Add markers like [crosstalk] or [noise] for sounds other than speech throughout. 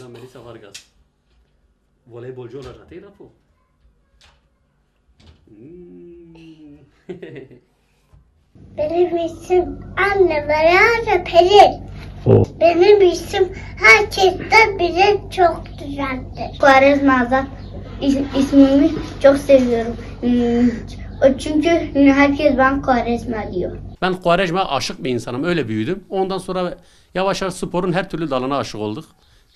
Da Melisa Vargas. Voleybolcu olacak değil bu? Hmm. Benim isim anne Meral Pelin. Benim isim herkesten bile çok güzeldir. Quaresma Azat is- ismimi çok seviyorum. Hmm, o Çünkü herkes ben Quaresma diyor. Ben Quaresma aşık bir insanım. Öyle büyüdüm. Ondan sonra yavaş yavaş sporun her türlü dalına aşık olduk.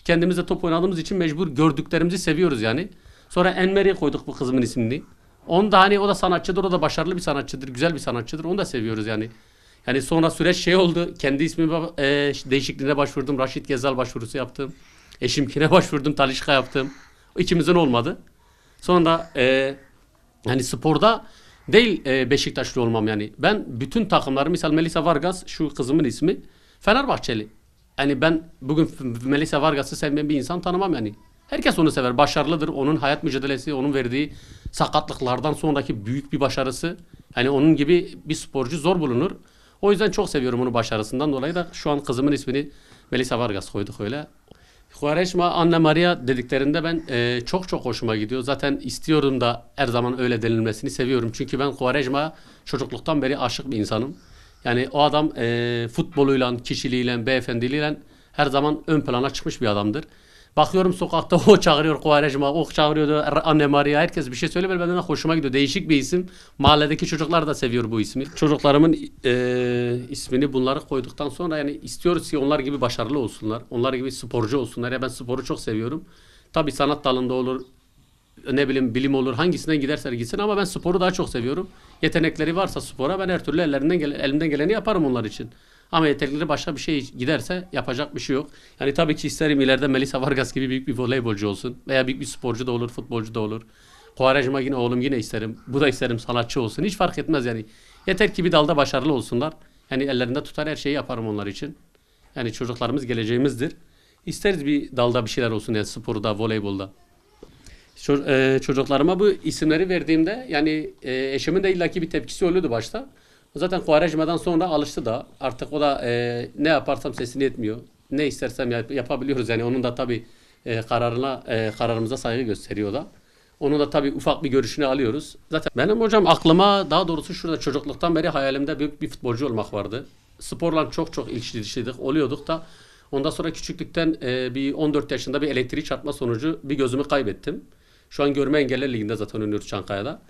Kendimiz de top oynadığımız için mecbur gördüklerimizi seviyoruz yani. Sonra Enmer'i koyduk bu kızımın ismini. Onu da hani o da sanatçıdır, o da başarılı bir sanatçıdır, güzel bir sanatçıdır. Onu da seviyoruz yani. Yani sonra süreç şey oldu. Kendi ismime e, değişikliğine başvurdum. Raşit Gezal başvurusu yaptım. Eşimkine başvurdum. Talişka yaptım. İkimizin olmadı. Sonra e, yani sporda değil e, Beşiktaşlı olmam yani. Ben bütün takımları misal Melisa Vargas şu kızımın ismi Fenerbahçeli. Yani ben bugün Melisa Vargas'ı sevmeyen bir insan tanımam yani. Herkes onu sever. Başarılıdır. Onun hayat mücadelesi, onun verdiği sakatlıklardan sonraki büyük bir başarısı. Yani onun gibi bir sporcu zor bulunur. O yüzden çok seviyorum onu başarısından dolayı da şu an kızımın ismini Melisa Vargas koyduk öyle. Quaresma, Anne Maria dediklerinde ben e, çok çok hoşuma gidiyor. Zaten istiyorum da her zaman öyle denilmesini seviyorum. Çünkü ben Quaresma çocukluktan beri aşık bir insanım. Yani o adam e, futboluyla, kişiliğiyle, beyefendiliğiyle her zaman ön plana çıkmış bir adamdır. Bakıyorum sokakta [laughs] o çağırıyor Quaresma, o çağırıyordu Anne Maria. Herkes bir şey söylüyor. Benden de hoşuma gidiyor. Değişik bir isim. Mahalledeki çocuklar da seviyor bu ismi. Çocuklarımın e, ismini bunları koyduktan sonra yani istiyoruz ki onlar gibi başarılı olsunlar. Onlar gibi sporcu olsunlar. Ya ben sporu çok seviyorum. Tabii sanat dalında olur, ne bileyim bilim olur hangisinden giderse gitsin ama ben sporu daha çok seviyorum. Yetenekleri varsa spora ben her türlü ellerinden gel elimden geleni yaparım onlar için. Ama yetenekleri başka bir şey giderse yapacak bir şey yok. Yani tabii ki isterim ileride Melisa Vargas gibi büyük bir voleybolcu olsun veya büyük bir sporcu da olur, futbolcu da olur. Quaresma yine oğlum yine isterim. Bu da isterim sanatçı olsun. Hiç fark etmez yani. Yeter ki bir dalda başarılı olsunlar. Yani ellerinde tutar her şeyi yaparım onlar için. Yani çocuklarımız geleceğimizdir. İsteriz bir dalda bir şeyler olsun yani sporda, voleybolda. E, çocuklarıma bu isimleri verdiğimde yani e, eşimin de illaki bir tepkisi oluyordu başta. Zaten Quaresma'dan sonra alıştı da artık o da e, ne yaparsam sesini etmiyor. Ne istersem yap- yapabiliyoruz yani onun da tabii kararına kararımıza saygı gösteriyor da. Onun da tabii ufak bir görüşünü alıyoruz. Zaten benim hocam aklıma daha doğrusu şurada çocukluktan beri hayalimde büyük bir futbolcu olmak vardı. Sporla çok çok ilişki dışıydık, oluyorduk da ondan sonra küçüklükten e, bir 14 yaşında bir elektrik çarpma sonucu bir gözümü kaybettim. Şu an görme engeller liginde zaten oynuyoruz Çankaya'da.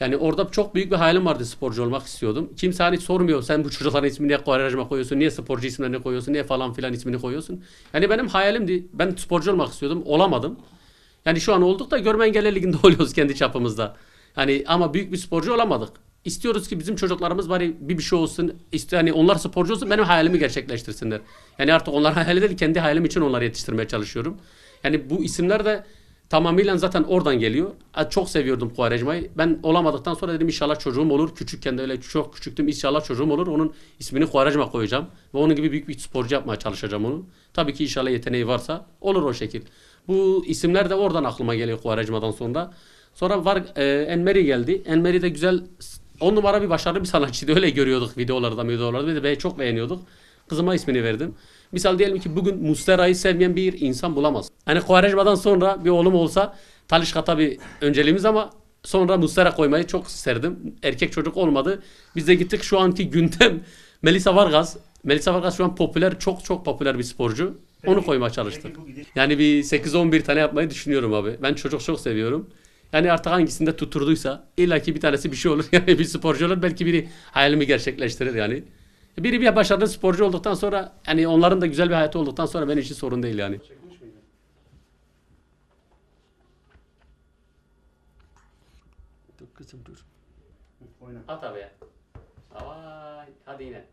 Yani orada çok büyük bir hayalim vardı sporcu olmak istiyordum. Kimse hani sormuyor sen bu çocukların ismini niye Quaresma koyuyorsun, niye sporcu isimlerini koyuyorsun, niye falan filan ismini koyuyorsun. Yani benim hayalimdi. Ben sporcu olmak istiyordum, olamadım. Yani şu an olduk da görme engelli liginde [laughs] oluyoruz kendi çapımızda. Yani ama büyük bir sporcu olamadık. İstiyoruz ki bizim çocuklarımız bari bir bir şey olsun. İşte hani onlar sporcu olsun benim hayalimi gerçekleştirsinler. Yani artık onlar hayali değil kendi hayalim için onları yetiştirmeye çalışıyorum. Yani bu isimler de tamamıyla zaten oradan geliyor. Çok seviyordum Quaresma'yı. Ben olamadıktan sonra dedim inşallah çocuğum olur. Küçükken de öyle çok küçüktüm. İnşallah çocuğum olur. Onun ismini Quaresma koyacağım. Ve onun gibi büyük bir sporcu yapmaya çalışacağım onu. Tabii ki inşallah yeteneği varsa olur o şekil. Bu isimler de oradan aklıma geliyor Quaresma'dan sonra. Sonra var e, Enmeri geldi. Enmeri de güzel on numara bir başarılı bir sanatçıydı. Öyle görüyorduk videolarda videolarda. Biz de çok beğeniyorduk. Kızıma ismini verdim. Misal diyelim ki bugün Mustera'yı sevmeyen bir insan bulamaz. Hani Quaresma'dan sonra bir oğlum olsa Talişka tabii önceliğimiz ama sonra Mustera koymayı çok isterdim. Erkek çocuk olmadı. Biz de gittik şu anki gündem [laughs] Melisa Vargas. Melisa Vargas şu an popüler, çok çok popüler bir sporcu. Onu koymaya çalıştık. Yani bir 8-11 tane yapmayı düşünüyorum abi. Ben çocuk çok seviyorum. Yani artık hangisinde tuturduysa illaki bir tanesi bir şey olur. [laughs] Yani bir sporcu olur. Belki biri hayalimi gerçekleştirir yani. Biri bir başarılı sporcu olduktan sonra hani onların da güzel bir hayatı olduktan sonra benim için sorun değil yani. Dur kızım dur. Oyna. At abi hadi yine.